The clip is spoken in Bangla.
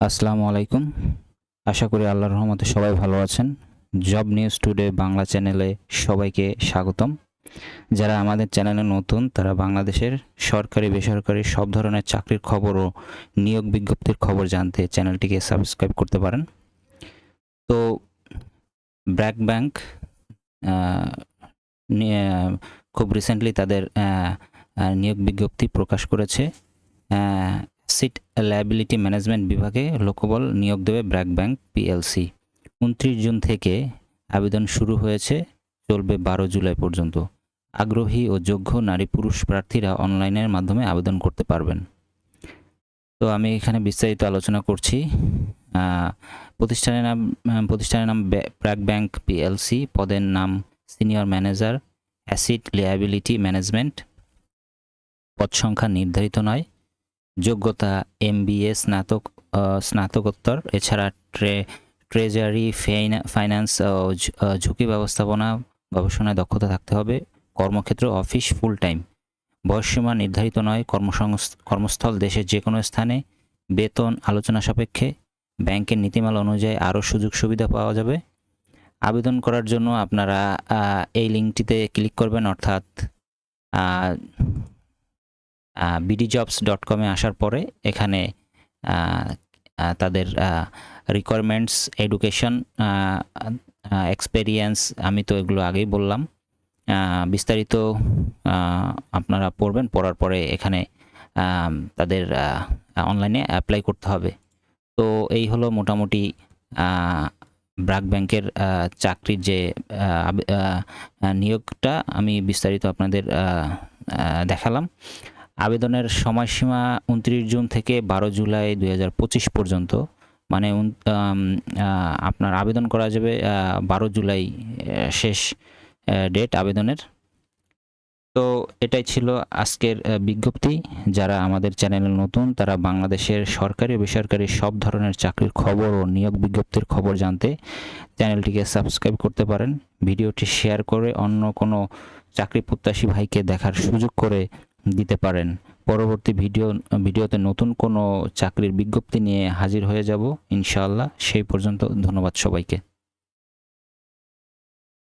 আসসালামু আলাইকুম। আশা করি আল্লাহর রহমতে সবাই ভালো আছেন। জব নিউজ টুডে বাংলা চ্যানেলে সবাইকে স্বাগতম। যারা আমাদের চ্যানেলে নতুন, তারা বাংলাদেশের সরকারি, বেসরকারি সব ধরনের চাকরির খবর ও নিয়োগ বিজ্ঞপ্তির খবর জানতে চ্যানেলটিকে সাবস্ক্রাইব করতে পারেন। তো ব্র্যাক ব্যাংক খুব রিসেন্টলি তাদের নিয়োগ বিজ্ঞপ্তি প্রকাশ করেছে। সিট লায়াবিলিটি ম্যানেজমেন্ট বিভাগে লোকবল নিয়োগ দেবে ব্র্যাক ব্যাংক পিএলসি উনত্রিশ জুন থেকে আবেদন শুরু হয়েছে, চলবে বারো জুলাই পর্যন্ত। আগ্রহী ও যোগ্য নারী পুরুষ প্রার্থীরা অনলাইনের মাধ্যমে আবেদন করতে পারবেন। তো আমি এখানে বিস্তারিত আলোচনা করছি। প্রতিষ্ঠানের নাম প্রতিষ্ঠানের নাম ব্র্যাক ব্যাংক পিএলসি পদের নাম senior manager, asset liability management. পদ সংখ্যা নির্ধারিত নয়। যোগ্যতা এমবিএ স্নাতক স্নাতকোত্তর, এছাড়া ট্রে ট্রেজারি ফাইন্যান্স ঝুঁকি ব্যবস্থাপনা, গবেষণায় দক্ষতা থাকতে হবে, কর্মক্ষেত্র অফিস ফুল টাইম বয়সসীমা নির্ধারিত নয় কর্মস্থল দেশের যে কোনো স্থানে, বেতন আলোচনা সাপেক্ষে, ব্যাংকের নীতিমালা অনুযায়ী আরও সুযোগ সুবিধা পাওয়া যাবে। আবেদন করার জন্য আপনারা এই লিঙ্কটিতে ক্লিক করবেন, অর্থাৎ বিডি জবস ডট কমে আসার পরে এখানে তাদের রিকোয়ারমেন্টস এডুকেশন এক্সপেরিয়েন্স আমি তো এগুলো আগেই বললাম। বিস্তারিত আপনারা পড়বেন, পড়ার পরে এখানে তাদের অনলাইনে অ্যাপ্লাই করতে হবে। তো এই হলো মোটামুটি ব্রাক ব্যাংকের চাকরির যে নিয়োগটা আমি বিস্তারিত আপনাদের দেখালাম। আবেদনের সময়সীমা উনত্রিশ জুন থেকে বারো জুলাই দু হাজার পঁচিশ পর্যন্ত। মানে আপনার আবেদন করা যাবে বারো জুলাই শেষ ডেট আবেদনের। তো এটাই ছিল আজকের বিজ্ঞপ্তি। যারা আমাদের চ্যানেলে নতুন, তারা বাংলাদেশের সরকারি বেসরকারি সব ধরনের চাকরির খবর ও নিয়োগ বিজ্ঞপ্তির খবর জানতে চ্যানেলটিকে সাবস্ক্রাইব করতে পারেন। ভিডিওটি শেয়ার করে অন্য কোনো চাকরি প্রত্যাশী ভাইকে দেখার সুযোগ করে দিতে পারেন। পরবর্তী ভিডিও, ভিডিওতে নতুন কোনো চাকরির বিজ্ঞপ্তি নিয়ে হাজির হয়ে যাব। ইনশাআল্লাহ সেই পর্যন্ত ধন্যবাদ সবাইকে।